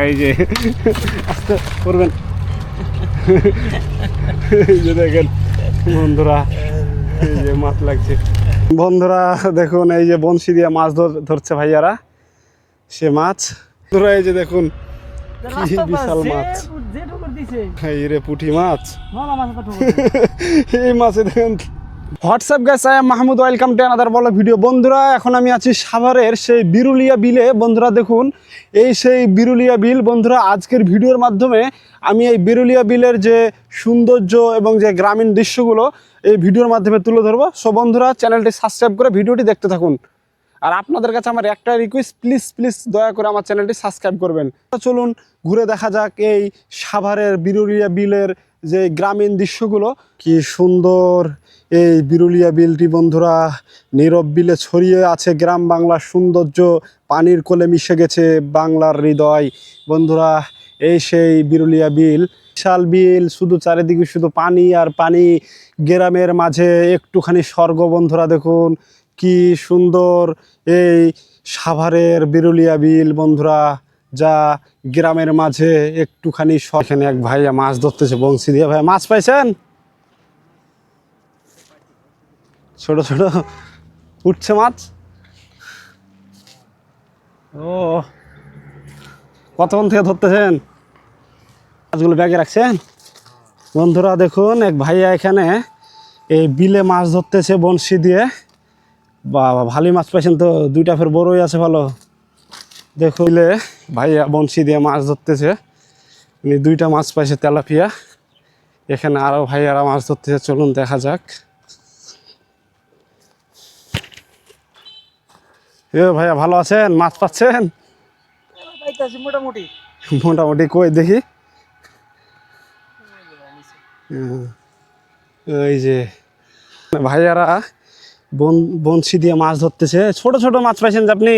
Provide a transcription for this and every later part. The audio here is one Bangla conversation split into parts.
এই যে। আস্তে করবেন। যে দেখেন বন্ধুরা এই যে মাছ লাগছে। বন্ধুরা দেখুন এই যে বনশি দিয়ে মাছ ধর- ধরছে ভাইয়ারা সে মাছ। বন্ধুরা এই যে দেখুন কি বিশাল মাছ। এই রে পুঁটি মাছ। এই মাছে দেখেন what's up guys I Mahmud welcome to another বলো ভিডিও বন্ধুরা, এখন আমি আছি সাভারের সেই বিরুলিয়া বিলে। বন্ধুরা, দেখুন, এই সেই বিরুলিয়া বিল। বন্ধুরা, আজকের ভিডিওর মাধ্যমে আমি এই বিরুলিয়া বিলের যে সৌন্দর্য এবং যে গ্রামীণ দৃশ্যগুলো, এই ভিডিওর মাধ্যমে তুলে ধরবো। সো বন্ধুরা চ্যানেলটি সাবস্ক্রাইব করে ভিডিওটি দেখতে থাকুন। আর আপনাদের কাছে আমার একটা রিকোয়েস্ট প্লিজ প্লিজ দয়া করে আমার চ্যানেলটি সাবস্ক্রাইব করবেন। চলুন, ঘুরে দেখা যাক এই সাভারের বিরুলিয়া বিলের যে গ্রামীণ দৃশ্যগুলো, কি সুন্দর এই বিরুলিয়া বিলটি বন্ধুরা, নীরব বিলে ছড়িয়ে আছে গ্রাম বাংলার সৌন্দর্য, পানির কোলে মিশে গেছে বাংলার হৃদয়। বন্ধুরা, এই সেই বিরুলিয়া বিল, বিশাল বিল, শুধু চারিদিকে শুধু পানি আর পানি। গ্রামের মাঝে একটুখানি স্বর্গ বন্ধুরা দেখুন, কি সুন্দর এই সাভারের বিরুলিয়া বিল বন্ধুরা। যা গ্রামের মাঝে একটুখানি স- এখানে এক ভাইয়া মাছ ধরতেছে, বংশী দিয়ে। ভাই মাছ পাইছেন? ছোট ছোট, উঠছে মাছ? ও। কতক্ষণ থেকে ধরতেছেন? মাছগুলো ব্যাগে রাখছেন? বন্ধুরা, দেখুন, এক ভাইয়া এখানে এই বিলে মাছ ধরতেছে বংশী দিয়ে। বাবা, ভালোই মাছ পাইছেন তো, দুইটা ফের বড়ই আছে ভালো। দেখলে ভাইয়া বংশী দিয়ে মাছ ধরতেছে। উনি দুইটা মাছ পাইছে তেলাপিয়া। এখানে আরও ভাইয়ারা মাছ ধরতেছে চলুন দেখা যাক। এ ভাইয়া ভালো আছেন? মাছ পাচ্ছেন? মোটামুটি। মোটামুটি কই দেখি। এই যে ভাইয়ারা বন বনশি দিয়ে মাছ ধরতেছে। ছোট ছোট মাছ পাইছেন যে আপনি?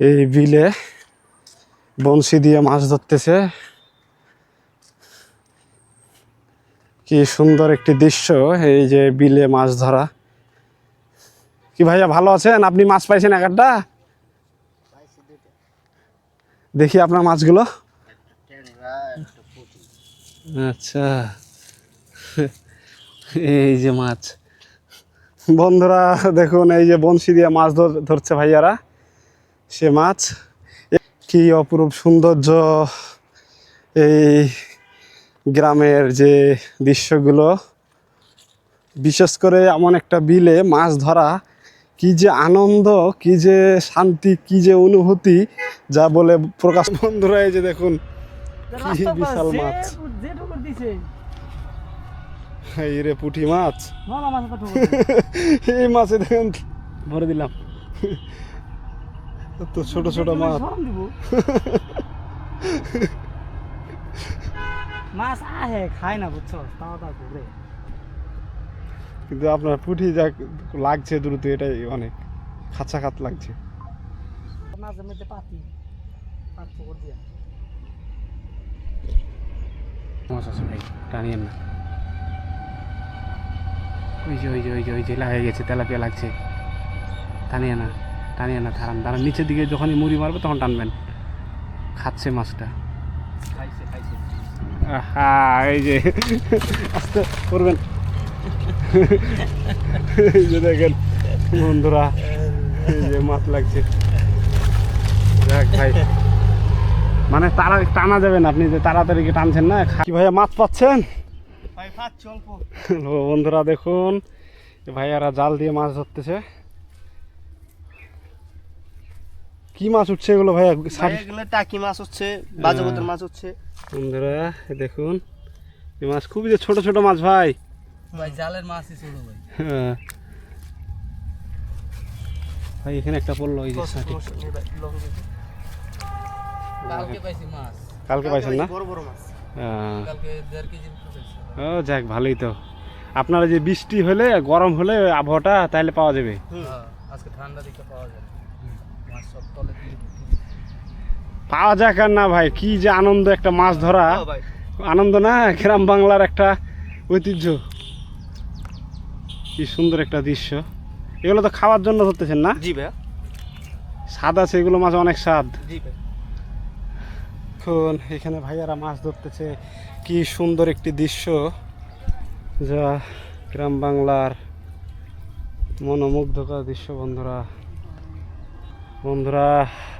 এই বিলে বনশি দিয়ে মাছ ধরতেছে। কি সুন্দর একটি দৃশ্য এই যে বিলে মাছ ধরা। কি ভাইয়া, ভালো আছেন? আপনি মাছ পাইছেন এক একটা দেখি আপনার মাছগুলো। আচ্ছা। এই যে মাছ। বন্ধুরা, দেখুন, এই যে বনশি দিয়ে মাছ ধর- ধরছে ভাইয়ারা। সে মাছ। কি অপরূপ সৌন্দর্য। এই গ্রামের যে দৃশ্যগুলো বিশেষ করে এমন একটা বিলে মাছ ধরা কি যে আনন্দ কি যে শান্তি কি যে অনুভূতি যা বলে প্রকাশ। বন্ধুরা এই যে দেখুন কি বিশাল মাছ। এই রে পুঁটি মাছ। এই মাছে দেখেন। ভরে দিলাম। তো ছোট ছোট মাছ। মাছ আহে খায় না বুঝছ? তাও তা ঘুরে কিন্তু আপনার পুঁটি যা লাগছে দ্রুত এটাই অনেক খাঁচা খাত লাগছে। মাঝে মধ্যে পাতি পাত পুকুর দিয়া। মাছ আছে ভাই টানিয়েন না। ওই যে ওই যে ওই যে ওই যে লাগে গেছে তেলাপিয়া লাগছে। টানিয়ে না। টানিয়ে না থারান তারা নিচের দিকে যখনই মুড়ি মারবে তখন টানবেন। খাচ্ছে মাছটা। হ্যাঁ এই যে। আস্তে করবেন। এই যে দেখেন বন্ধুরা এই যে মাছ লাগছে। ভাই মানে তারা টানা যাবেন আপনি যে তাড়াতাড়ি টানছেন না কি ভাইয়া মাছ পাচ্ছেন? ভাই পাচ্ছি অল্প। বন্ধুরা দেখুন। ভাইয়ারা জাল দিয়ে মাছ ধরতেছে। কি মাছ উঠছে এগুলো ভাই এগুলো টাকি মাছ হচ্ছে বাজাবতের মাছ হচ্ছে বন্ধুরা দেখুন এই মাছ খুবই যে ছোট ছোট মাছ ভাই। ভাই জালের মাছই ছিল ভাই। হ্যাঁ। ভাই এখানে একটা পড়ল এই যে সাটি কালকে পাইছি মাছ। কালকে পাইছেন না? বড় বড় মাছ। হ্যাঁ। কালকে দেড় কেজি পাইছি। ও যাক ভালোই তো। আপনারা যে বৃষ্টি হলে গরম হলে আবহাওয়াটা তাহলে পাওয়া যাবে। হ্যাঁ, আজকে ঠান্ডা দিকে পাওয়া দিয়ে পাওয়া যাক আর না ভাই কি যে আনন্দ একটা মাছ ধরা। আনন্দ না গ্রাম বাংলার একটা ঐতিহ্য। কি সুন্দর একটা দৃশ্য। এগুলো তো খাওয়ার জন্য ধরতেছেন না? জি ভাই স্বাদ আছে এগুলো মাছ অনেক স্বাদ। জি ভাই। দেখুন এখানে ভাইয়ারা মাছ ধরতেছে। কি সুন্দর একটি দৃশ্য। যা গ্রাম বাংলার মনোমুগ্ধকর দৃশ্য বন্ধুরা। বন্ধুরা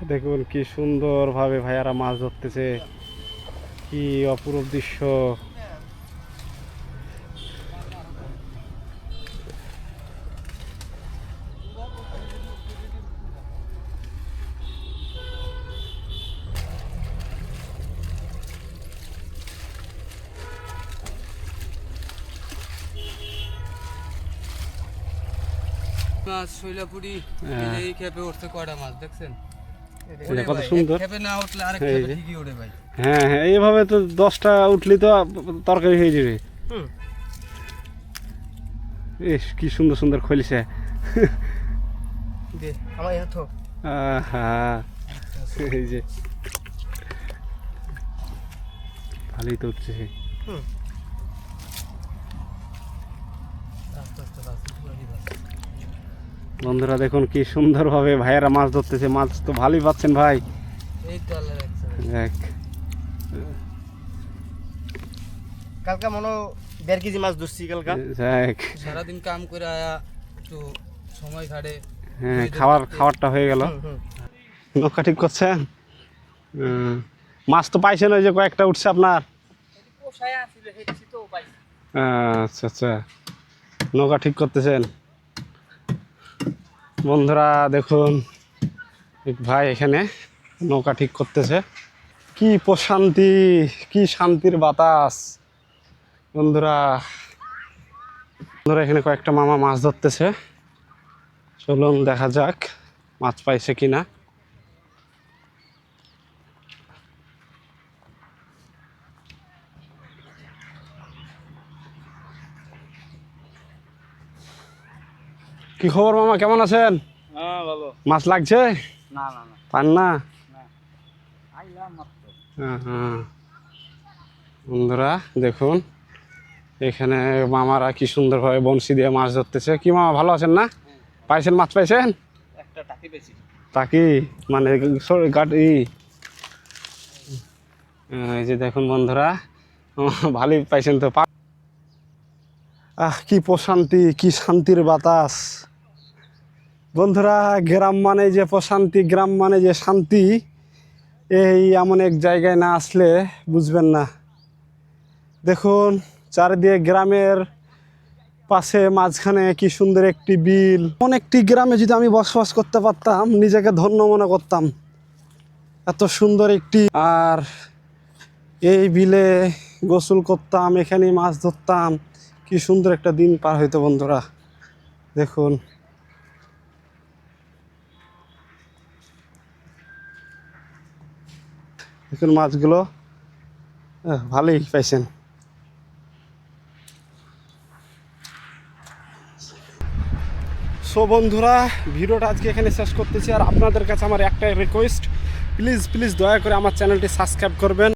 দেখুন কি সুন্দরভাবে ভাইয়ারা মাছ ধরতেছে। কি অপরূপ দৃশ্য। মাছ শৈলাপুরি হ্যাঁ। এই খেপে উঠছে কয়টা মাছ দেখছেন? এটা কত সুন্দর। না উঠলে আরেক এই খেপে যে। ঠিকই ওঠে ভাই। হ্যাঁ হ্যাঁ এইভাবে তো দশটা উঠলি তো তরকারি হয়ে যাবে। ইস কি সুন্দর সুন্দর খলিছে। দে আমার ইহা তো এই যে। ভালোই তো উঠছে। হুম আস্তে আস্তে আস্তে পুরানি মাছ। বন্ধুরা দেখুন কি সুন্দরভাবে ভাইয়েরা মাছ ধরতেছে। মাছ তো ভালোই পাচ্ছেন ভাই। দেখ। কালকা মনে হয় দেড় কেজি মাছ ধরছি কালকা। দেখ। সারাদিন কাম করে আয়া একটু সময় কাটে। হ্যাঁ খাবার খাবারটা হয়ে গেল। নৌকা ঠিক করছেন? মাছ তো পাইছেন ওই যে কয়েকটা উঠছে আপনার? আচ্ছা আচ্ছা। নৌকা ঠিক করতেছেন? বন্ধুরা, দেখুন। এক ভাই এখানে নৌকা ঠিক করতেছে। কি প্রশান্তি, কি শান্তির বাতাস। বন্ধুরা বন্ধুরা, এখানে কয়েকটা মামা মাছ ধরতেছে। চলুন দেখা যাক মাছ পাইছে কিনা। কি খবর মামা কেমন আছেন? হ্যাঁ মাছ লাগছে? পান না? হ্যাঁ, হ্যাঁ। বন্ধুরা দেখুন এখানে মামারা কি সুন্দরভাবে বংশী দিয়ে মাছ ধরতেছে। কি মামা ভালো আছেন না? পাইছেন মাছ পাইছেন? টাকি তাকি মানে গাট এই যে দেখুন বন্ধুরা ভালোই পাইছেন তো। আহ কি প্রশান্তি কি শান্তির বাতাস। বন্ধুরা, গ্রাম মানে যে প্রশান্তি, গ্রাম মানে যে শান্তি, এই এমন এক জায়গায় না আসলে বুঝবেন না। দেখুন, চারিদিকে গ্রামের পাশে মাঝখানে কি সুন্দর একটি বিল। এমন একটি গ্রামে যদি আমি বসবাস করতে পারতাম, নিজেকে ধন্য মনে করতাম। এত সুন্দর একটি, আর এই বিলে গোসল করতাম এখানে মাছ ধরতাম। কি সুন্দর একটা দিন পার হইতো বন্ধুরা। দেখুন। দেখুন মাছগুলো ভালোই পাইছেন। সো বন্ধুরা, ভিডিওটা আজকে এখানে শেষ করতেছি। আর আপনাদের কাছে আমার একটাই রিকোয়েস্ট প্লিজ প্লিজ দয়া করে আমার চ্যানেলটি সাবস্ক্রাইব করবেন।